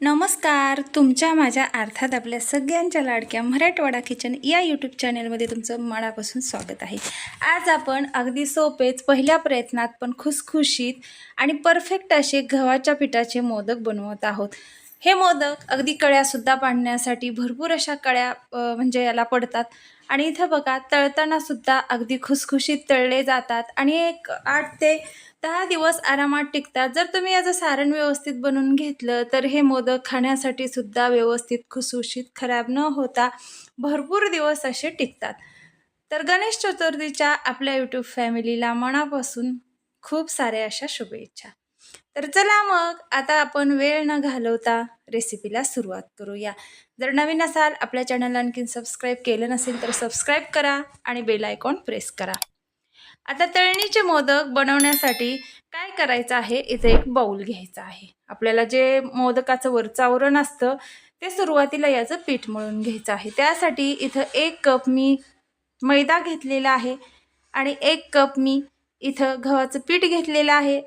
नमस्कार. तुमच्या माझ्या अर्थात आपल्या सगळ्यांच्या लाडक्या मराठवाडा किचन या यूट्यूब चॅनलमध्ये तुमचं मनापासून स्वागत आहे. आज आपण अगदी सोपेच पहिल्या प्रयत्नात पण खुसखुशीत आणि परफेक्ट असे गव्हाच्या पिठाचे मोदक बनवत आहोत. हे मोदक अगदी कळ्यासुद्धा पाडण्यासाठी भरपूर अशा कळ्या म्हणजे याला पडतात. आणि इथं बघा तळतानासुद्धा अगदी खुसखुशीत तळले जातात. आणि एक आठ ते दहा दिवस आरामात टिकतात. जर तुम्ही याचं सारण व्यवस्थित बनवून घेतलं तर हे मोदक खाण्यासाठी सुद्धा व्यवस्थित खुसखुशीत खराब न होता भरपूर दिवस असे टिकतात. तर गणेश चतुर्थीच्या आपल्या यूट्यूब फॅमिलीला मनापासून खूप साऱ्या अशा शुभेच्छा. तर चला मग आता आपण वेळ न घालवता रेसिपीला सुरुवात करूया. जर नवीन असाल आपल्या चॅनलला आणखीन सबस्क्राईब केलं नसेल तर सबस्क्राईब करा आणि बेल आयकॉन प्रेस करा. आता तळणीचे मोदक बनवण्यासाठी काय करायचं आहे? इथे एक बाऊल घ्यायचा आहे. आपल्याला जे मोदकाचं वरचं आवरण असतं ते सुरुवातीला याचं पीठ मळून घ्यायचं आहे. त्यासाठी इथं एक कप मी मैदा घेतलेला आहे आणि एक कप मी इथं गव्हाचं पीठ घेतलेलं आहे.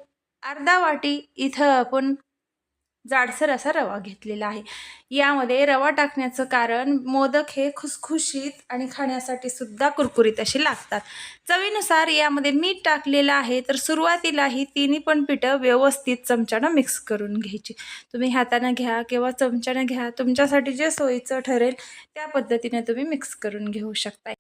अर्धा वाटी इथं आपण जाडसर असा रवा घेतलेला आहे. यामध्ये रवा टाकण्याचं कारण मोदक हे खुसखुशीत आणि खाण्यासाठी सुद्धा कुरकुरीत असे लागतात. चवीनुसार यामध्ये मीठ टाकलेलं आहे तर सुरुवातीला ही तिन्ही पण पिठं व्यवस्थित चमच्यानं मिक्स करून घ्यायची. तुम्ही हातानं घ्या किंवा चमच्यानं घ्या तुमच्यासाठी जे सोयीचं ठरेल त्या पद्धतीने तुम्ही मिक्स करून घेऊ शकता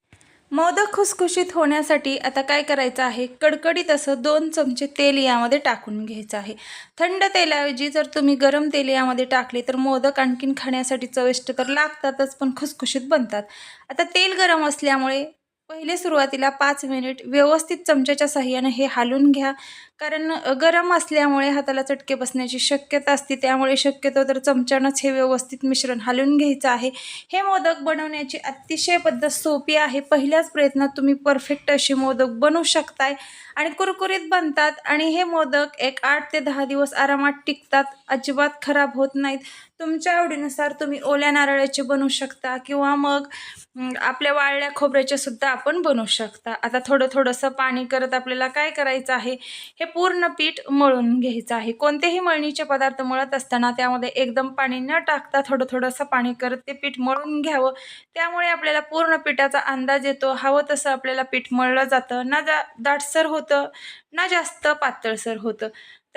मोदक खुसखुशीत होण्यासाठी आता काय करायचं आहे? कडकडीत असं दोन चमचे तेल यामध्ये टाकून घ्यायचं आहे. थंड तेलाऐवजी जर तुम्ही गरम तेल यामध्ये टाकले तर मोदक आणखीन खाण्यासाठी चविष्ट तर लागतातच पण खुसखुशीत बनतात. आता तेल गरम असल्यामुळे पहिले सुरुवातीला पाच मिनिट व्यवस्थित चमच्याच्या साह्याने हे हालून घ्या. कारण गरम असल्यामुळे हाताला चटके बसण्याची शक्यता असते. त्यामुळे शक्यतो तर चमच्यानंच हे व्यवस्थित मिश्रण हलवून घ्यायचं आहे. हे मोदक बनवण्याची अतिशय पद्धत सोपी आहे. पहिल्याच प्रयत्नात तुम्ही परफेक्ट असे मोदक बनवू शकताय आणि कुरकुरीत बनतात. आणि हे मोदक एक आठ ते दहा दिवस आरामात टिकतात. अजिबात खराब होत नाहीत. तुमच्या आवडीनुसार तुम्ही ओल्या नारळाचे बनवू शकता किंवा मग आपल्या वाळल्या खोबऱ्याचे सुद्धा आपण बनवू शकता. आता थोडं थोडंसं पाणी करत आपल्याला काय करायचं आहे? हे पूर्ण पीठ मळून घ्यायचं आहे. कोणतेही मळणीचे पदार्थ मळत असताना त्यामध्ये एकदम पाणी न टाकता थोडं थोडंसं पाणी करत ते पीठ मळून घ्यावं. त्यामुळे आपल्याला पूर्ण पिठाचा अंदाज येतो. हवं तसं आपल्याला पीठ मळलं जातं. ना जा दाटसर होतं ना जास्त पातळसर होतं.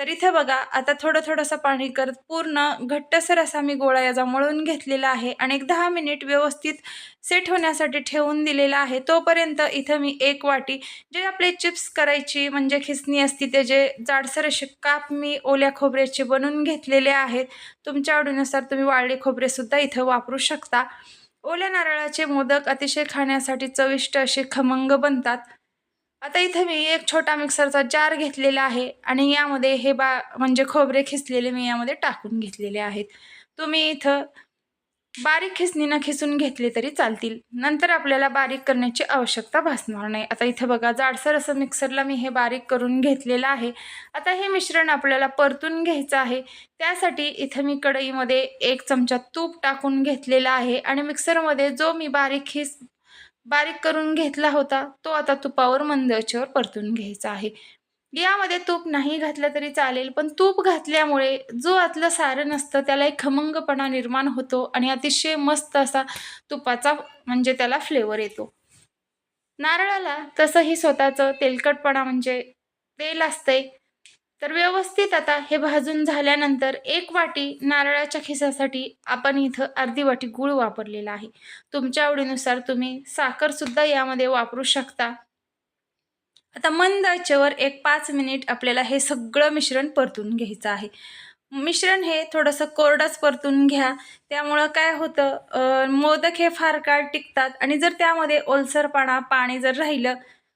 तर इथे बघा आता थोडं थोडंसं पाणी करत पूर्ण घट्टसर असा मी गोळा याचा मळून घेतलेला आहे आणि एक दहा मिनिट व्यवस्थित सेट होण्यासाठी ठेवून दिलेला आहे. तोपर्यंत इथं मी एक वाटी जे आपले चिप्स करायची म्हणजे खिसणी असती ते जे जाडसर असे काप मी ओल्या खोबऱ्याचे बनवून घेतलेले आहेत तुमच्या आवडीनुसार तुम्ही वाळले खोबरेसुद्धा इथं वापरू शकता. ओल्या नारळाचे मोदक अतिशय खाण्यासाठी चविष्ट असे खमंग बनतात. आता इथं मी एक छोटा मिक्सरचा जार घेतलेला आहे आणि यामध्ये हे बा म्हणजे खोबरे खिसलेले मी यामध्ये टाकून घेतलेले आहेत. तुम्ही इथं बारीक खिसणीनं खिसून घेतले तरी चालतील. नंतर आपल्याला बारीक करण्याची आवश्यकता भासणार नाही. आता इथं बघा जाडसर असं मिक्सरला मी हे बारीक करून घेतलेलं आहे. आता हे मिश्रण आपल्याला परतून घ्यायचं आहे. त्यासाठी इथं मी कढईमध्ये एक चमचा तूप टाकून घेतलेला आहे आणि मिक्सरमध्ये जो मी बारीक खिस बारीक करून घेतला होता. तो आता तुपावर मंद आचेवर परतून घ्यायचा आहे. यामध्ये तूप नाही घातलं तरी चालेल पण तूप घातल्यामुळे जो आतलं सारण असतं त्याला एक खमंगपणा निर्माण होतो आणि अतिशय मस्त असा तुपाचा म्हणजे त्याला फ्लेवर येतो. नारळाला तसंही स्वतःचं तेलकटपणा म्हणजे तेल असतंय. तर व्यवस्थित आता हे भाजून झाल्यानंतर एक वाटी नारळाच्या खिसासाठी आपण इथं अर्धी वाटी गूळ वापरलेला आहे. तुमच्या आवडीनुसार तुम्ही साखरसुद्धा यामध्ये वापरू शकता. आता मंद आचेवर एक पाच मिनिट आपल्याला हे सगळं मिश्रण परतून घ्यायचं आहे. मिश्रण हे थोडंसं कोरडंच परतून घ्या. त्यामुळं काय होतं मोदक हे फार काळ टिकतात आणि जर त्यामध्ये ओलसरपणा पाणी जर राहिलं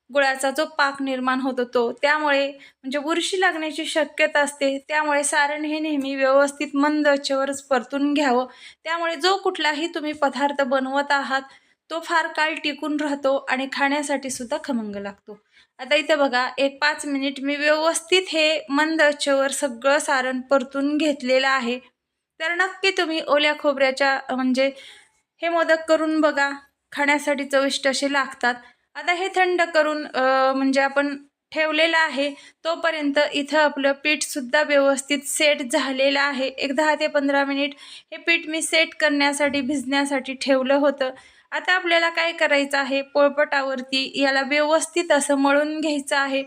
गुळाचा जो पाक निर्माण होतो तो. त्यामुळे म्हणजे बुरशी लागण्याची शक्यता असते. त्यामुळे सारण हे नेहमी व्यवस्थित मंद अच्छेवरच परतून घ्यावं. त्यामुळे जो कुठलाही तुम्ही पदार्थ बनवत आहात तो फार काळ टिकून राहतो आणि खाण्यासाठी सुद्धा खमंग लागतो. आता इथे बघा एक पाच मिनिट मी व्यवस्थित हे मंद अच्छेवर सगळं सारण परतून घेतलेलं आहे. तर नक्की तुम्ही ओल्या खोबऱ्याच्या म्हणजे हे मोदक करून बघा. खाण्यासाठी चविष्ट असे लागतात. आता हे थंड करून म्हणजे आपण ठेवलेला आहे तोपर्यंत इथं आपलं पीठसुद्धा व्यवस्थित सेट झालेलं आहे. एक दहा ते पंधरा मिनिट हे पीठ मी सेट करण्यासाठी भिजण्यासाठी ठेवलं होतं. आता आपल्याला काय करायचं आहे? पोळपटावरती याला व्यवस्थित असं मळून घ्यायचं आहे.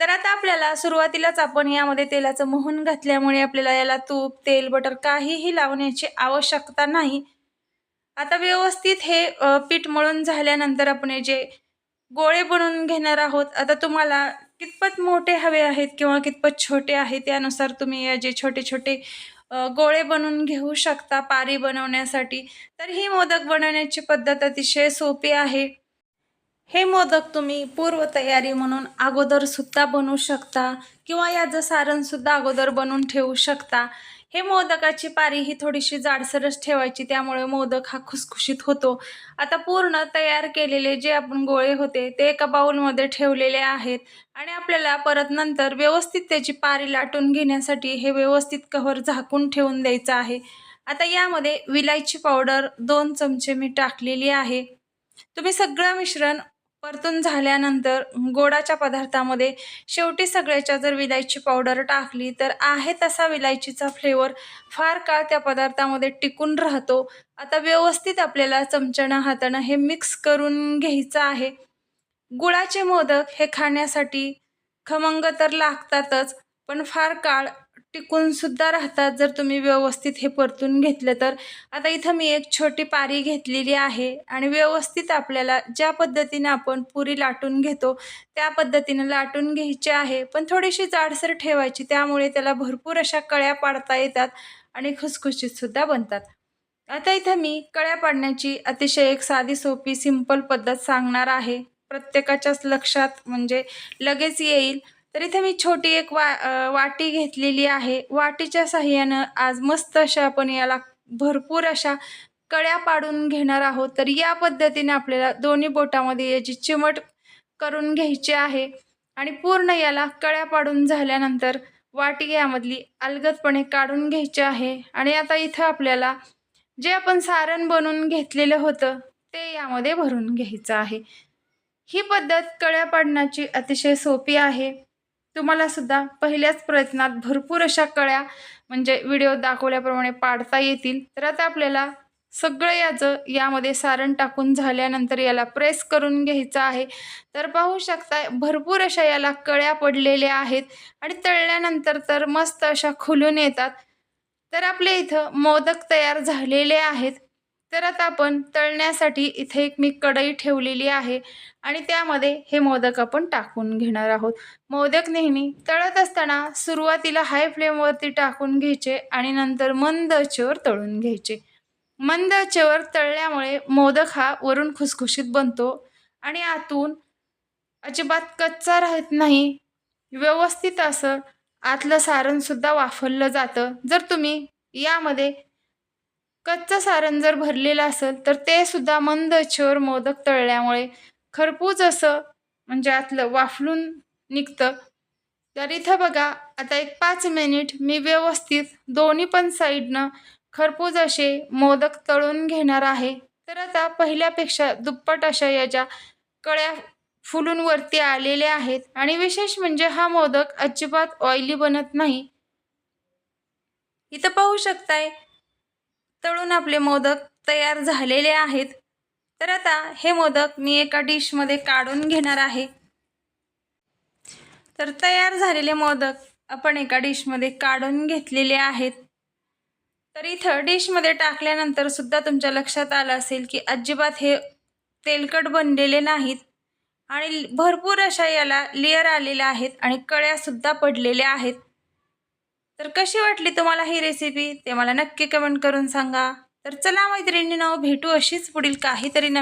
तर आता आपल्याला सुरुवातीलाच आपण यामध्ये तेलाचं मोहन घातल्यामुळे आपल्याला याला तूप तेल बटर काहीही लावण्याची आवश्यकता नाही. आता व्यवस्थित हे पीठ मळून झाल्यानंतर आपण हे जे गोळे बनवून घेणार आहोत. आता तुम्हाला कितपत मोठे हवे आहेत किंवा कितपत छोटे आहेत त्यानुसार तुम्ही जे छोटे छोटे गोळे बनवून घेऊ शकता पारी बनवण्यासाठी. तर ही मोदक बनवण्याची पद्धत अतिशय सोपी आहे. हे मोदक तुम्ही पूर्वतयारी म्हणून अगोदरसुद्धा बनवू शकता किंवा याचं सारणसुद्धा अगोदर बनवून ठेवू शकता. हे मोदकाची पारी ही थोडीशी जाडसरच ठेवायची त्यामुळे मोदक हा खुसखुशीत होतो. आता पूर्ण तयार केलेले जे आपण गोळे होते ते एका बाउलमध्ये ठेवलेले आहेत आणि आपल्याला परत नंतर व्यवस्थित त्याची पारी लाटून घेण्यासाठी हे व्यवस्थित कव्हर झाकून ठेवून द्यायचं आहे. आता यामध्ये विलायची पावडर दोन चमचे मी टाकलेली आहे. तुम्ही सगळं मिश्रण परतून झाल्यानंतर गोडाच्या पदार्थामध्ये शेवटी सगळ्याच्या जर विलायची पावडर टाकली तर आहे तसा विलायचीचा फ्लेवर फार काळ त्या पदार्थामध्ये टिकून राहतो. आता व्यवस्थित आपल्याला चमच्यानं हातानं हे मिक्स करून घ्यायचं आहे. गुळाचे मोदक हे खाण्यासाठी खमंग तर लागतातच पण फार काळ टिकूनसुद्धा राहतात. जर तुम्ही व्यवस्थित हे परतून घेतलं तर. आता इथं मी एक छोटी पारी घेतलेली आहे आणि व्यवस्थित आपल्याला ज्या पद्धतीने आपण पुरी लाटून घेतो त्या पद्धतीने लाटून घ्यायची आहे. पण थोडीशी जाडसर ठेवायची त्यामुळे त्याला भरपूर अशा कळ्या पाडता येतात आणि खुसखुशीतसुद्धा बनतात. आता इथं मी कळ्या पाडण्याची अतिशय एक साधी सोपी सिंपल पद्धत सांगणार आहे. प्रत्येकाच्याच लक्षात म्हणजे लगेच येईल. तर इथे मी छोटी एक वा वाटी घेतलेली आहे. वाटीच्या साह्यानं आज मस्त अशा आपण याला भरपूर अशा कळ्या पाडून घेणार आहोत. तर या पद्धतीने आपल्याला दोन्ही बोटामध्ये याची चिमट करून घ्यायची आहे. आणि पूर्ण याला कळ्या पाडून झाल्यानंतर वाटी यामधली अलगदपणे काढून घ्यायची आहे. आणि आता इथं आपल्याला जे आपण सारण बनवून घेतलेलं होतं ते यामध्ये भरून घ्यायचं आहे. ही पद्धत कळ्या पाडण्याची अतिशय सोपी आहे. तुम्हाला सुद्धा पहिल्याच प्रयत्नात भरपूर अशा कळ्या म्हणजे व्हिडिओ दाखवल्याप्रमाणे पाडता येतील. तर आता आपल्याला सगळं याचं यामध्ये सारण टाकून झाल्यानंतर याला प्रेस करून घ्यायचं आहे. तर पाहू शकता भरपूर अशा याला कळ्या पडलेल्या आहेत आणि तळल्यानंतर तर मस्त अशा खुलून येतात. तर आपल्या इथं मोदक तयार झालेले आहेत. तर आता आपण तळण्यासाठी इथे एक मी कढई ठेवलेली आहे आणि त्यामध्ये हे मोदक आपण टाकून घेणार आहोत. मोदक नेहमी तळत असताना सुरुवातीला हाय फ्लेमवरती टाकून घ्यायचे आणि नंतर मंद आचेवर तळून घ्यायचे. मंद आचेवर तळल्यामुळे मोदक हा वरून खुसखुशीत बनतो आणि आतून अजिबात कच्चा राहत नाही. व्यवस्थित असं आतलं सारणसुद्धा वाफरलं जातं. जर तुम्ही यामध्ये कच्चं सारण जर भरलेलं असेल तर ते सुद्धा मंद आचेवर मोदक तळल्यामुळे खरपूज असं म्हणजे आतलं वाफलून निघतं. तर इथं बघा आता एक पाच मिनिट मी व्यवस्थित दोन्ही पण साईडनं खरपूज असे मोदक तळून घेणार आहे. तर आता पहिल्यापेक्षा दुप्पट अशा याच्या कळ्या फुलून वरती आलेल्या आहेत. आणि विशेष म्हणजे हा मोदक अजिबात ऑइली बनत नाही. इथं पाहू शकताय तळून आपले मोदक तयार झालेले आहेत. तर आता हे मोदक मी एका डिशमध्ये काढून घेणार आहे. तर तयार झालेले मोदक आपण एका डिशमध्ये काढून घेतलेले आहेत. तर इथं डिशमध्ये टाकल्यानंतर सुद्धा तुमच्या लक्षात आलं असेल की अजिबात हे तेलकट बनलेले नाहीत. आणि भरपूर अशा याला लेअर आलेल्या आहेत आणि कळ्यासुद्धा पडलेल्या आहेत. तर कशी वाटली तुम्हाला ही रेसिपी ते मला नक्की कमेंट करून सांगा. तर चला मैत्रिणीनं भेटू अशीच पुढील काहीतरी नवीन